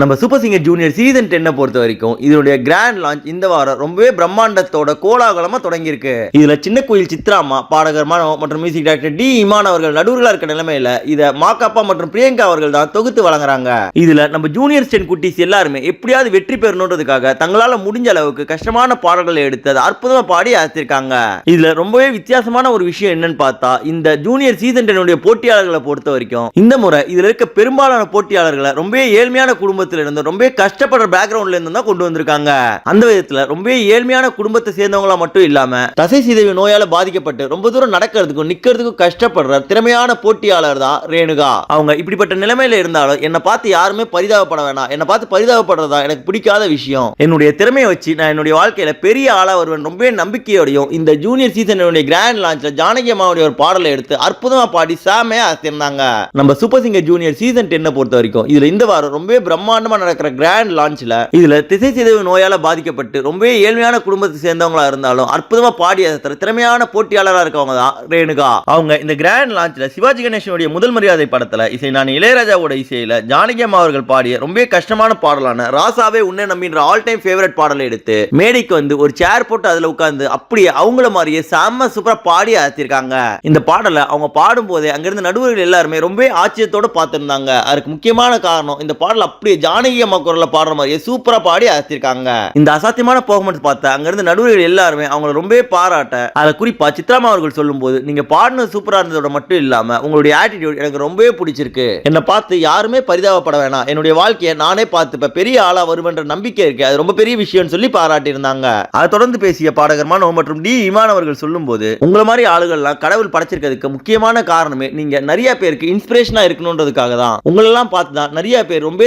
நம்ம super singer junior season டென்னை பொறுத்த வரைக்கும் இதனுடைய கிராண்ட் லான்ச் இந்த வாரம் ரொம்பவே பிரம்மாண்டத்தோட கோலாகலமாக தொடங்கியிருக்கு. இதில் சின்ன கோயில் சித்ராமா பாடகர் மனோ மற்றும் மியூசிக் டைரக்டர் டி இமான் அவர்கள் நடுவர்களாக இருக்க நிலைமையில் இதை மாக்காப்பா மற்றும் பிரியங்கா அவர்கள் தான் தொகுத்து வழங்குறாங்க. இதில் நம்ம ஜூனியர் ஸ்டென் குட்டீஸ் எல்லாருமே எப்படியாவது வெற்றி பெறணுன்றதுக்காக தங்களால் முடிஞ்ச அளவுக்கு கஷ்டமான பாடல்களை எடுத்து அதை அற்புதமாக பாடி அழைச்சிருக்காங்க இதில் ரொம்பவே வித்தியாசமான ஒரு விஷயம் என்னன்னு பார்த்தா இந்த ஜூனியர் சீசன் டென்னுடைய போட்டியாளர்களை பொறுத்த வரைக்கும் இந்த முறை இதில் இருக்க பெரும்பாலான போட்டியாளர்களை ரொம்பவே ஏழ்மையான குடும்பத்தில் இருந்து ரொம்ப கஷ்டப்படுற பேக்ரவுண்ட்ல இருந்து தான் கொண்டு வந்திருக்காங்க. அந்த விதத்துல ரொம்ப ஏழ்மையான குடும்பத்தை சேர்ந்தவங்களா மட்டும் இல்லாம தசை சிதைவு நோயால பாதிக்கப்பட்டு ரொம்ப தூரம் நடக்கிறதுக்கும் நிக்கிறதுக்கும் கஷ்டப்படுற திறமையான போட்டியாளர் தான் ரேணுகா. அவங்க இப்படிப்பட்ட நிலைமையில இருந்தாலும் என்னை பார்த்து யாருமே பரிதாபப்பட வேணாம். என்னை பார்த்து பரிதாபப்படுறதா எனக்கு பிடிக்காத விஷயம். என்னுடைய திறமையை வச்சு நான் என்னுடைய வாழ்க்கையில பெரிய ஆளா வருவேன். ரொம்ப நம்பிக்கையோடையும் இந்த ஜூனியர் சீசனுடைய கிராண்ட் லான்ச்ல ஜானகி அம்மாவுடைய ஒரு பாடலை எடுத்து அற்புதமா பாடி சாமையா அசத்திருந்தாங்க. நம்ம சூப்பர் சிங்கர் ஜூனியர் சீசன் டென்னை பொறுத்த வரைக்கும் இதுல இந்த வாரம் ரொம்ப பிரம்மா பிரம்மாண்டமாக நடக்கிற கிராண்ட் லான்ச்ல இதுல திசை சிதைவு நோயால் பாதிக்கப்பட்டு ரொம்பவே ஏழ்மையான குடும்பத்தை சேர்ந்தவங்களா இருந்தாலும் அற்புதமா பாடி அசத்துற திறமையான போட்டியாளரா இருக்கவங்க தான் ரேணுகா. அவங்க இந்த கிராண்ட் லான்ச்சில் சிவாஜி கணேசனுடைய முதல் மரியாதை படத்தில் இசை நான் இளையராஜாவோட இசையில் ஜானகி அம்மா அவர்கள் பாடிய ரொம்பவே கஷ்டமான பாடலான ராசாவே உன்னை நம்பின்ற ஆல் டைம் ஃபேவரட் பாடலை எடுத்து மேடைக்கு வந்து ஒரு சேர் போட்டு அதுல உட்கார்ந்து அப்படியே அவங்கள மாதிரியே செம்ம சூப்பரா பாடி அசத்திருக்காங்க இந்த பாடலை அவங்க பாடும்போதே அங்கிருந்து நடுவர்கள் எல்லாருமே ரொம்ப ஆச்சரியத்தோட பார்த்திருந்தாங்க. அதுக்கு முக்கியமான காரணம் இந்த பாடல் அப்படியே ஜானகி அம்மா குரலில் பாடுற மாதிரியே சூப்பராக பாடி அசத்திருக்காங்க. இந்த அசாத்தியமான பெர்ஃபார்மன்ஸ் பார்த்தா அங்கேருந்து நடுவர்கள் எல்லாருமே அவங்கள ரொம்பவே பாராட்ட அதை குறிப்பா சித்ராமா அவர்கள் சொல்லும்போது நீங்கள் பாடினது சூப்பராக இருந்ததோட மட்டும் இல்லாமல் உங்களுடைய ஆட்டிடியூட் எனக்கு ரொம்பவே பிடிச்சிருக்கு. என்னை பார்த்து யாருமே பரிதாபப்பட வேணாம். என்னுடைய வாழ்க்கையை நானே பார்த்து பெரிய ஆளாக வருமென்ற நம்பிக்கை இருக்கு. அது ரொம்ப பெரிய விஷயம்னு சொல்லி பாராட்டியிருந்தாங்க. அதை தொடர்ந்து பேசிய பாடகர் மனோ மற்றும் டி இமான் அவர்கள் சொல்லும்போது உங்களை மாதிரி ஆளுகள்லாம் கடவுள் படைச்சிருக்கிறதுக்கு முக்கியமான காரணமே நீங்க நிறைய பேருக்கு இன்ஸ்பிரேஷனா இருக்கணுன்றதுக்காக தான். உங்களெல்லாம் பார்த்து தான் நிறைய பேர் ரொம்ப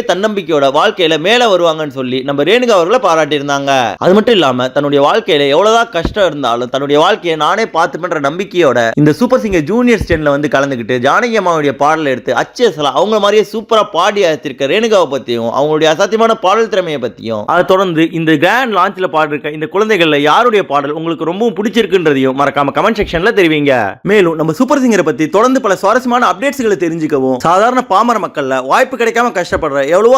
நம்பிக்கையோட வாழ்க்கையில மேல வருவாங்கன்னு சொல்லி நம்ம ரேணுகா அவர்களை பாராட்டியிருந்தாங்க. அது மட்டும் இல்லாம தன்னுடைய வாழ்க்கையில எவ்வளவுதான் கஷ்டம் இருந்தாலும் தன்னுடைய வாழ்க்கையை நானே பார்த்துப்பேன்ற நம்பிக்கையோட இந்த சூப்பர் சிங்கர் ஜூனியர் ஸ்டேன்ல வந்து கலந்துக்கிட்டு ஜானகி அம்மாவுடைய பாடல் எடுத்து அச்சேசலா அவங்க மாதிரியே சூப்பரா பாடி அழைத்திருக்க ரேணுகாவை பத்தியும் அவங்களுடைய அசாத்தியமான பாடல் திறமையை பத்தியும் அதை தொடர்ந்து இந்த கிராண்ட் லான்ச்ல பாடிருக்க இந்த குழந்தைகள்ல யாருடைய பாடல் உங்களுக்கு ரொம்பவும் பிடிச்சிருக்குன்றதையும் மறக்காம கமெண்ட் செக்ஷன்ல தெரிவிங்க. மேலும் நம்ம சூப்பர் சிங்கரை பத்தி தொடர்ந்து பல சுவாரஸ்யமான அப்டேட்ஸ்களை தெரிஞ்சுக்கவும் சாதாரண பாமர மக்கள்ல வாய்ப்பு கிடைக்காம கஷ்டப்படுற எவ்வளவோ